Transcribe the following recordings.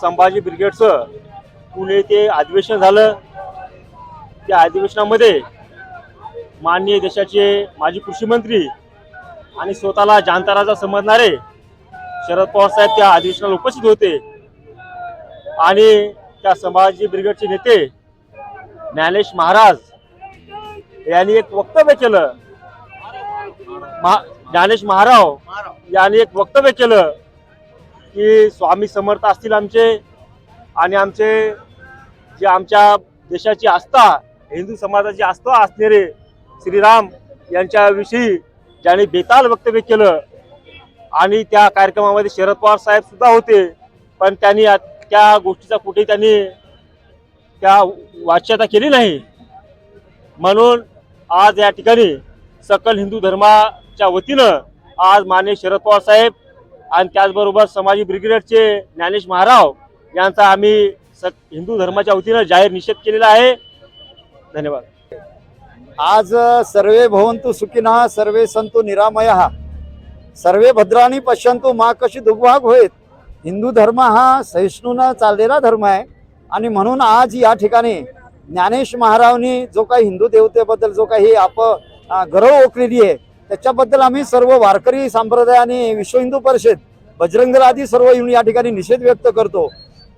संभाजी ब्रिगेडचं पुणे ते अधिवेशन झालं. त्या अधिवेशनामध्ये माननीय देशाचे माजी कृषी मंत्री आणि स्वतःला जानताराचा समजणारे शरद पवार साहेब त्या अधिवेशनाला उपस्थित होते. आणि त्या संभाजी ब्रिगेडचे नेते ज्ञानेश महाराज यांनी एक वक्तव्य केलं. महा- ज्ञानेश महाराव यांनी एक वक्तव्य केलं. की स्वामी समर्थ असतील आमचे आणि आमचे जे आमच्या देशाची आस्था हिंदू समाजाची आस्था असणारे श्रीराम यांच्याविषयी ज्यांनी बेताल वक्तव्य केलं आणि त्या कार्यक्रमामध्ये शरद पवार साहेब सुद्धा होते पण त्यांनी त्या गोष्टीचा कुठे त्यांनी त्या वाच्यता केली नाही. म्हणून आज या ठिकाणी सकल हिंदू धर्माच्या वतीनं आज मान्य शरद पवार साहेब आणि त्याचबरोबर समाजी ब्रिगेडचे ज्ञानेश महाराव यांचा आम्ही स हिंदू धर्माच्या वतीनं जाहीर निषेध केलेला आहे. धन्यवाद. आज सर्वे भवंतु सुखिनः सर्वे संतु निरामयः। सर्वे भद्राणी पश्यंतु मा कशी दुर्भाग होईत हिंदू धर्म हा सहिष्णूनं चाललेला धर्म आहे आणि म्हणून आज या ठिकाणी ज्ञानेश महारावनी जो काही हिंदू देवतेबद्दल जो काही आप गरव ओकलेली आहे त्याच्याबद्दल आम्ही सर्व वारकरी संप्रदाय आणि विश्व हिंदू परिषद बजरंग दल आदी सर्व येऊन या ठिकाणी निषेध व्यक्त करतो.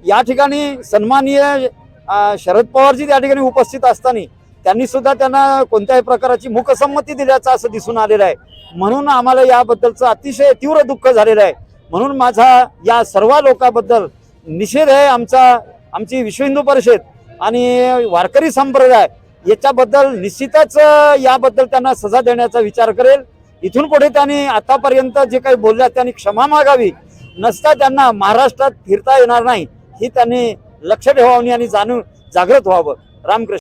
या ठिकाणी सन्माननीय शरद पवारजी त्या ठिकाणी उपस्थित असताना त्यांनी सुद्धा त्यांना कोणत्याही प्रकाराची मुखसंमती दिल्याचं असं दिसून आलेलं आहे. म्हणून आम्हाला याबद्दलचं अतिशय तीव्र दुःख झालेलं आहे. म्हणून माझा या सर्व लोकांबद्दल निषेध आहे आमचा आमची विश्व हिंदू परिषद आणि वारकरी संप्रदाय याच्याबद्दल निश्चितच याबद्दल त्यांना सजा देण्याचा विचार करेल. इथून पुढे त्यांनी आतापर्यंत जे काही बोलल्या त्यांनी क्षमा मागावी. नसता त्यांना महाराष्ट्रात फिरता येणार नाही ही त्यांनी लक्ष ठेवावी आणि जाणून जागृत व्हावं. रामकृष्ण.